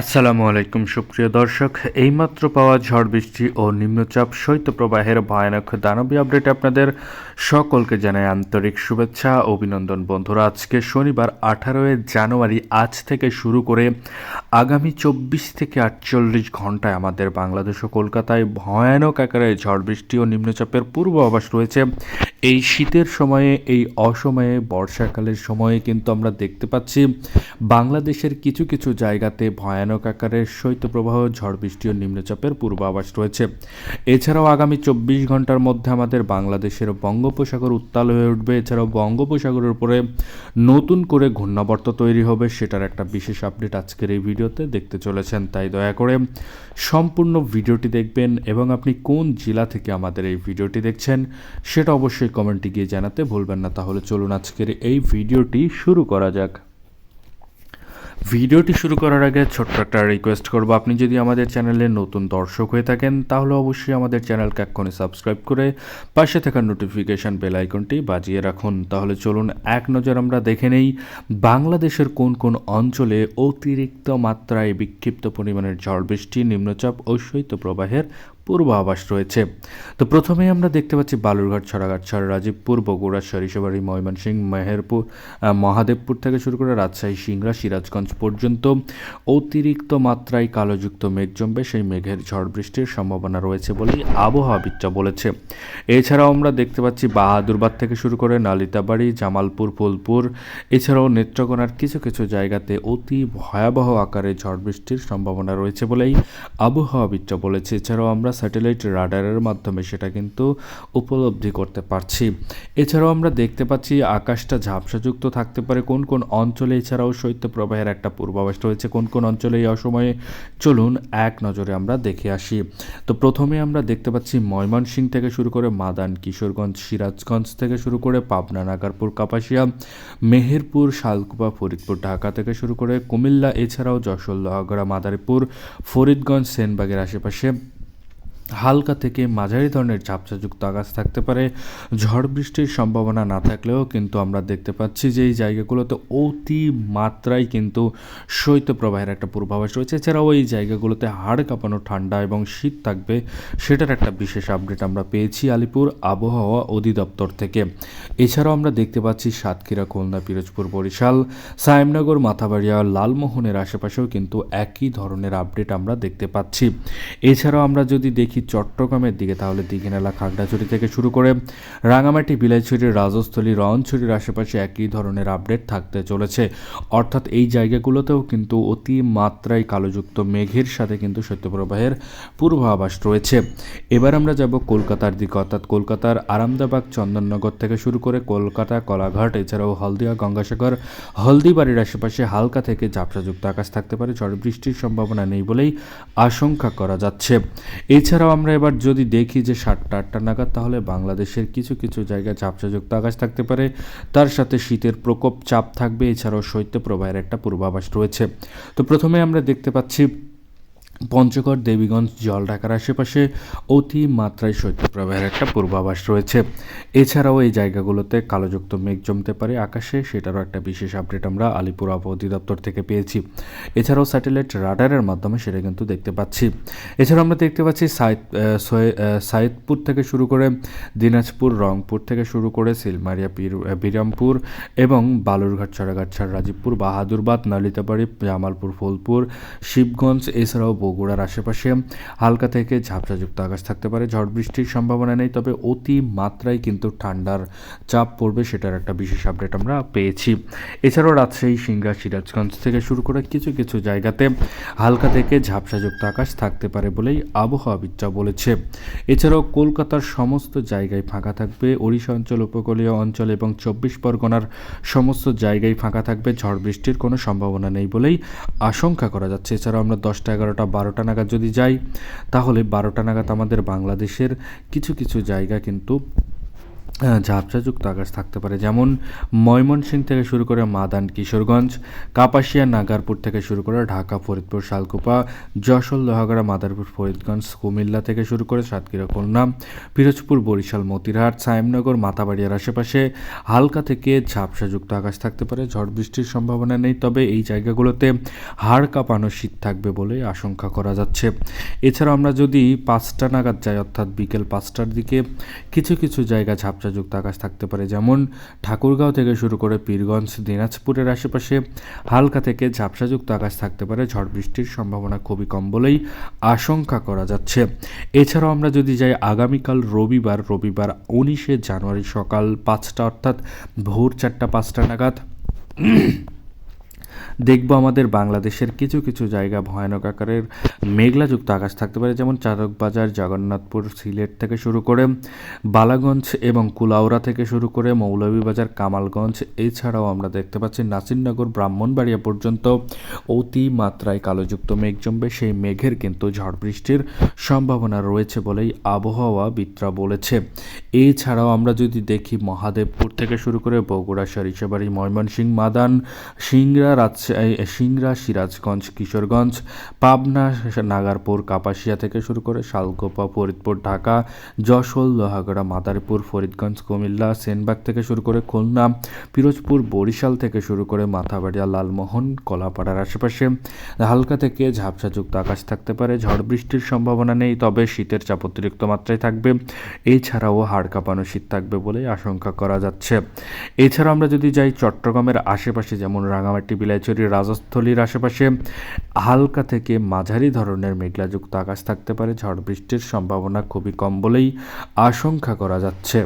আসসালামু আলাইকুম, সুপ্রিয় দর্শক। এইমাত্র পাওয়া ঝড় বৃষ্টি ও নিম্নচাপ শৈত্যপ্রবাহের ভয়ানক দানবী আপডেট আপনাদের সকলকে জানাই আন্তরিক শুভেচ্ছা অভিনন্দন। বন্ধুরা, আজকে শনিবার আঠারোই জানুয়ারি আজ থেকে শুরু করে আগামী চব্বিশ থেকে আটচল্লিশ ঘন্টায় আমাদের বাংলাদেশ ও কলকাতায় ভয়ানক আকারে ঝড় বৃষ্টি ও নিম্নচাপের পূর্বাভাস রয়েছে। এই শীতের সময়ে, এই অসময়ে, বর্ষাকালের সময়ে কিন্তু আমরা দেখতে পাচ্ছি বাংলাদেশের কিছু কিছু জায়গাতে ভয়ানক আকারের শৈত্যপ্রবাহ, ঝড় বৃষ্টি ও নিম্নচাপের পূর্বাভাস রয়েছে। এছাড়াও আগামী চব্বিশ ঘণ্টার মধ্যে আমাদের বাংলাদেশের বঙ্গোপসাগর উত্তাল হয়ে উঠবে। এছাড়াও বঙ্গোপসাগরের উপরে নতুন করে ঘূর্ণাবর্ত তৈরি হবে সেটার একটা বিশেষ আপডেট আজকের এই ভিডিওতে দেখতে চলেছেন। তাই দয়া করে সম্পূর্ণ ভিডিওটি দেখবেন এবং আপনি কোন জেলা থেকে আমাদের এই ভিডিওটি দেখছেন সেটা অবশ্যই কমেন্টে গিয়ে জানাতে ভুলবেন না। তাহলে চলুন আজকের এই ভিডিওটি শুরু করা যাক। ভিডিওটি শুরু করার আগে ছোট্ট একটা রিকোয়েস্ট করব। আপনি যদি আমাদের চ্যানেলে নতুন দর্শক হয়ে থাকেন, তাহলে অবশ্যই আমাদের চ্যানেলকে এক্ষুনি সাবস্ক্রাইব করে পাশে থাকা নোটিফিকেশান বেল আইকনটি বাজিয়ে রাখুন। তাহলে চলুন এক নজর আমরা দেখে নেই, বাংলাদেশের কোন কোন অঞ্চলে অতিরিক্ত মাত্রায় বিক্ষিপ্ত পরিমাণের ঝড় বৃষ্টি, নিম্নচাপ ও শৈত্যপ্রবাহের পূর্বাভাস রয়েছে। তো প্রথমে আমরা দেখতে পাচ্ছি বালুরঘাট, ছড়াঘাট ছড়া রাজীবপুর বগুড়া, সরিষাবাড়ি, ময়মনসিংহ, মেহেরপুর মহাদেবপুর থেকে শুরু করে রাজশাহী, সিংড়া, সিরাজগঞ্জ পর্যন্ত অতিরিক্ত মাত্রায় কালোযুক্ত মেঘ জমবে। সেই মেঘের ঝড় বৃষ্টির সম্ভাবনা রয়েছে বলেই আবহাওয়াবিদরা বলেছে। এছাড়াও আমরা দেখতে পাচ্ছি বাহাদুরবাদ থেকে শুরু করে নালিতাবাড়ি, জামালপুর, ফুলপুর, এছাড়াও নেত্রকোনার কিছু কিছু জায়গাতে অতি ভয়াবহ আকারে ঝড় বৃষ্টির সম্ভাবনা রয়েছে বলেই আবহাওয়াবিদরা বলেছে। এছাড়াও আমরা স্যাটেলাইট রাডারের মাধ্যমে সেটা কিন্তু উপলব্ধি করতে পারছি। এছাড়াও আমরা দেখতে পাচ্ছি আকাশটা ঝাপসাযুক্ত থাকতে পারে। কোন কোন অঞ্চলে এছাড়াও শৈত্যপ্রবাহের একটা পূর্বাভাস রয়েছে? কোন কোন অঞ্চলে এই অসময়ে? চলুন এক নজরে আমরা দেখে আসি। তো প্রথমে আমরা দেখতে পাচ্ছি ময়মনসিংহ থেকে শুরু করে মাদান, কিশোরগঞ্জ, সিরাজগঞ্জ থেকে শুরু করে পাবনা, নাগারপুর, কাপাসিয়া, মেহেরপুর, শালকুপা, ফরিদপুর, ঢাকা থেকে শুরু করে কুমিল্লা, এছাড়াও যশোর, লোহাগড়া, মাদারীপুর, ফরিদগঞ্জ, সেনবাগের আশেপাশে হালকা থেকে মাঝারি ধরনের ঝাপসাযুক্ত আকাশ থাকতে পারে। ঝড় বৃষ্টির সম্ভাবনা না থাকলেও কিন্তু আমরা দেখতে পাচ্ছি যে এই জায়গাগুলোতে অতি মাত্রায় কিন্তু শৈত্যপ্রবাহের একটা পূর্বাভাস রয়েছে। এছাড়াও এই জায়গাগুলোতে হাড় কাঁপানো ঠান্ডা এবং শীত থাকবে সেটার একটা বিশেষ আপডেট আমরা পেয়েছি আলিপুর আবহাওয়া অধিদপ্তর থেকে। এছাড়াও আমরা দেখতে পাচ্ছি সাতক্ষীরা, খুলনা, পিরোজপুর, বরিশাল, সায়েমনগর, মাথাবাড়িয়া, লালমোহনের আশেপাশেও কিন্তু একই ধরনের আপডেট আমরা দেখতে পাচ্ছি। এছাড়াও আমরা যদি দেখি চট্টগ্রামের দিকে, তাহলে দিঘিনালা খাগড়াছড়ি থেকে শুরু করে রাঙামাটি, বিলাইছড়ি, রাজস্থলী রনছড়ির আশেপাশে একই ধরনের আপডেট থাকতে চলেছে। অর্থাৎ এই জায়গাগুলোতেও কিন্তু অতি মাত্রায় কালোযুক্ত মেঘের সাথে কিন্তু শৈত্যপ্রবাহের পূর্বাভাস রয়েছে। এবার আমরা যাব কলকাতার দিকে, অর্থাৎ কলকাতার আরামদাবাগ, চন্দননগর থেকে শুরু করে কলকাতা, কলাঘাট, এছাড়াও হলদিয়া, গঙ্গাসাগর, হলদিবাড়ির আশেপাশে হালকা থেকে ঝাপসাযুক্ত আকাশ থাকতে পারে। ঝড় বৃষ্টির সম্ভাবনা নেই বলেই আশঙ্কা করা যাচ্ছে। এছাড়াও আমরা এবার যদি দেখি যে সাতটা আটটা নাগাদ, তাহলে বাংলাদেশের কিছু কিছু জায়গায় ঝাপসাযুক্ত আকাশ থাকতে পারে। তার সাথে শীতের প্রকোপ চাপ থাকবে। এছাড়াও শৈত্যপ্রবাহের একটা পূর্বাভাস রয়েছে। তো প্রথমে আমরা দেখতে পাচ্ছি পঞ্চগড়, দেবীগঞ্জ জল ঢাকার আশেপাশে অতি মাত্রায় শৈত্যপ্রবাহের একটা পূর্বাভাস রয়েছে। এছাড়াও এই জায়গাগুলোতে কালোযুক্ত মেঘ জমতে পারে আকাশে, সেটারও একটা বিশেষ আপডেট আমরা আলিপুর আবহাওয়া অধিদপ্তর থেকে পেয়েছি। এছাড়াও স্যাটেলাইট রাডারের মাধ্যমে সেটা কিন্তু দেখতে পাচ্ছি। এছাড়াও আমরা দেখতে পাচ্ছি সাইদপুর থেকে শুরু করে দিনাজপুর, রংপুর থেকে শুরু করে সিলমারিয়া বিরামপুর এবং বালুরঘাট ছড়াঘাট ছাড়, রাজীবপুর, বাহাদুরবাদ, নালিতাবাড়ি, জামালপুর, ফুলপুর, শিবগঞ্জ, এছাড়াও বগুড়ার আশেপাশে হালকা থেকে ঝাপসাযুক্ত আকাশ থাকতে পারে। ঝড় বৃষ্টির সম্ভাবনা নেই, তবে অতি মাত্রায় কিন্তু ঠান্ডার চাপ পড়বে সেটার একটা বিশেষ আপডেট আমরা পেয়েছি। এছাড়াও রাজশাহী সিংড়া সিরাজগঞ্জ থেকে শুরু করে কিছু কিছু জায়গাতে হালকা থেকে ঝাপসাযুক্ত আকাশ থাকতে পারে বলেই আবহাওয়াবিদরা বলেছে। এছাড়াও কলকাতার সমস্ত জায়গায় ফাঁকা থাকবে। ওড়িশা অঞ্চল, উপকূলীয় অঞ্চল এবং চব্বিশ পরগনার সমস্ত জায়গায় ফাঁকা থাকবে। ঝড় বৃষ্টির কোনো সম্ভাবনা নেই বলেই আশঙ্কা করা যাচ্ছে। এছাড়াও আমরা দশটা, এগারোটা বারোটা নাগাদ যদি যাই তাহলে বারোটা নাগাদ আমাদের বাংলাদেশের কিছু কিছু জায়গা কিন্তু ঝাপসাযুক্ত আকাশ থাকতে পারে। যেমন ময়মনসিংহ থেকে শুরু করে মাদান কিশোরগঞ্জ, কাপাসিয়া, নাগারপুর থেকে শুরু করে ঢাকা, ফরিদপুর, শালকুপা, যশোর, লোহাগড়া, মাদারপুর, ফরিদগঞ্জ, কুমিল্লা থেকে শুরু করে সাতক্ষীরা, খুলনা, পিরোজপুর, বরিশাল, মতিরহাট, সায়েমনগর, মাতাবাড়িয়ার আশেপাশে হালকা থেকে ঝাপসাযুক্ত আকাশ থাকতে পারে। ঝড় বৃষ্টির সম্ভাবনা নেই, তবে এই জায়গাগুলোতে হাড় কাঁপানো শীত থাকবে বলে আশঙ্কা করা যাচ্ছে। এছাড়া আমরা যদি পাঁচটা নাগাদ যাই, অর্থাৎ বিকেল পাঁচটার দিকে, কিছু কিছু জায়গা ঝাপসাযুক্ত আকাশ থাকতে পারে। যেমন ঠাকুরগাঁও থেকে শুরু করে পীরগঞ্জ, দিনাজপুরের আশেপাশে হালকা থেকে ঝাপসাযুক্ত আকাশ থাকতে পারে। ঝড় বৃষ্টির সম্ভাবনা খুবই কম বলেই আশঙ্কা করা যাচ্ছে। এছাড়াও আমরা যদি যাই আগামীকাল রবিবার রবিবার উনিশে জানুয়ারি সকাল পাঁচটা অর্থাৎ ভোর চারটা পাঁচটা নাগাদ দেখব আমাদের বাংলাদেশের কিছু কিছু জায়গা ভয়ানক আকারের মেঘলাযুক্ত আকাশ থাকতে পারে, যেমন চারকবাজার জগন্নাথপুর, সিলেট থেকে শুরু করে বালাগঞ্জ এবং কুলাউড়া থেকে শুরু করে মৌলভীবাজার, কামালগঞ্জ। এছাড়াও আমরা দেখতে পাচ্ছি নাসিরনগর, ব্রাহ্মণবাড়িয়া পর্যন্ত অতি মাত্রায় কালোযুক্ত মেঘ জমবে। সেই মেঘের কিন্তু ঝড় বৃষ্টির সম্ভাবনা রয়েছে বলেই আবহাওয়া আবহাওয়াবিদরা বলেছে। এছাড়াও আমরা যদি দেখি মহাদেবপুর থেকে শুরু করে বগুড়া, সরিষাবাড়ি, ময়মনসিংহ, মাদান, সিংড়া রাজশাহী সিরাজগঞ্জ, কিশোরগঞ্জ, পাবনা, নাগারপুর, কাপাসিয়া থেকে শুরু করে শালকোপা ফরিদপুর, ঢাকা, যশোর, লোহাগড়া, মাদারীপুর, ফরিদগঞ্জ, কুমিল্লা, সেনবাগ থেকে শুরু করে খুলনা, পিরোজপুর, বরিশাল থেকে শুরু করে মাথাবাড়িয়া, লালমোহন, কলাপাড়ার আশেপাশে। হালকা থেকে ঝাপসাযুক্ত আকাশ থাকতে পারে, ঝড় বৃষ্টির সম্ভাবনা নেই, তবে শীতের চাপ অতিরিক্ত মাত্রায় থাকবে। এছাড়াও হাড় কাঁপানো শীত থাকবে বলে আশঙ্কা করা যাচ্ছে। এছাড়া আমরা যদি যাই চট্টগ্রামের আশেপাশে, যেমন রাঙামাটি বিলাইচুরি রাজস্থলীর আশেপাশে হালকা থেকে মাঝারি ধরনের মেঘলাযুক্ত আকাশ থাকতে পারে। ঝড় বৃষ্টির সম্ভাবনা খুবই কম বলেই আশঙ্কা করা যাচ্ছে।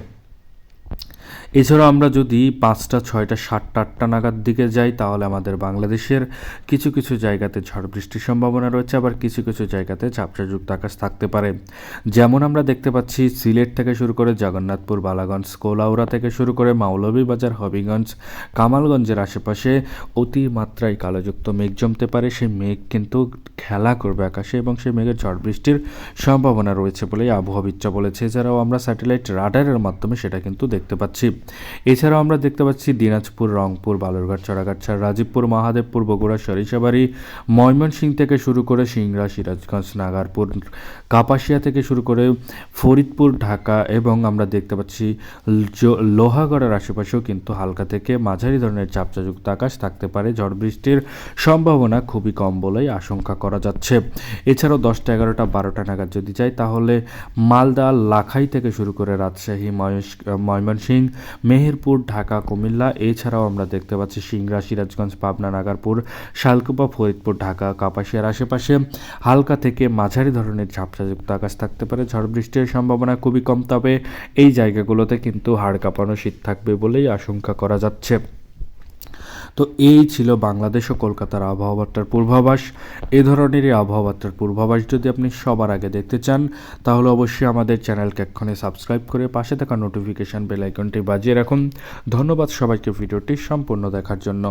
এছাড়াও আমরা যদি পাঁচটা, ছয়টা, সাতটা, আটটা নাগাদ দিকে যাই, তাহলে আমাদের বাংলাদেশের কিছু কিছু জায়গাতে ঝড় বৃষ্টির সম্ভাবনা রয়েছে, আবার কিছু কিছু জায়গাতে ঝাপসাযুক্ত আকাশ থাকতে পারে। যেমন আমরা দেখতে পাচ্ছি, সিলেট থেকে শুরু করে জগন্নাথপুর, বালাগঞ্জ, কোলাউড়া থেকে শুরু করে মাওলভীবাজার, হবিগঞ্জ, কামালগঞ্জের আশেপাশে অতিমাত্রায় কালোযুক্ত মেঘ জমতে পারে। সেই মেঘ কিন্তু খেলা করবে আকাশে এবং সেই মেঘের ঝড় বৃষ্টির সম্ভাবনা রয়েছে বলেই আবহাওয়াবিদরা বলেছে। এছাড়াও আমরা স্যাটেলাইট রাডারের মাধ্যমে সেটা কিন্তু দেখতে পাচ্ছি। এছাড়াও আমরা দেখতে পাচ্ছি দিনাজপুর, রংপুর, বালুরঘাট চড়াগাছা রাজীবপুর, মহাদেবপুর, বগুড়া, সরিষাবাড়ি, ময়মনসিংহ থেকে শুরু করে সিংড়া, সিরাজগঞ্জ, নাগারপুর, কাপাসিয়া থেকে শুরু করে ফরিদপুর, ঢাকা এবং আমরা দেখতে পাচ্ছি লোহাগড়ের আশেপাশেও কিন্তু হালকা থেকে মাঝারি ধরনের চাপচাযুক্ত আকাশ থাকতে পারে। ঝড় বৃষ্টির সম্ভাবনা খুবই কম বলেই আশঙ্কা করা যাচ্ছে। এছাড়াও দশটা এগারোটা, বারোটা নাগাদ যদি যাই, তাহলে মালদা, লাখাই থেকে শুরু করে রাজশাহী ময়মনসিংহ মেহেরপুর, ঢাকা, কুমিল্লা। এছাড়াও আমরা দেখতে পাচ্ছি সিংড়া, সিরাজগঞ্জ, পাবনা, নাগারপুর, শালকুপা, ফরিদপুর, ঢাকা, কাপাসিয়ার আশেপাশে। হালকা থেকে মাঝারি ধরনের ঝাপসাযুক্ত আকাশ থাকতে পারে। ঝড় বৃষ্টির সম্ভাবনা খুবই কম, তবে এই জায়গাগুলোতে কিন্তু হাড় কাঁপানো শীত থাকবে বলেই আশঙ্কা করা যাচ্ছে। তো এই ছিল বাংলাদেশ ও কলকাতার আবহাওয়াবার্তার পূর্বাভাস। এ ধরনেরই আবহাওয়াবার্তার পূর্বাভাস যদি আপনি সবার আগে দেখতে চান, তাহলে অবশ্যই আমাদের চ্যানেলকে এক্ষণে সাবস্ক্রাইব করে পাশে থাকা নোটিফিকেশান বেল আইকনটি বাজিয়ে রাখুন। ধন্যবাদ সবাইকে ভিডিওটি সম্পূর্ণ দেখার জন্য।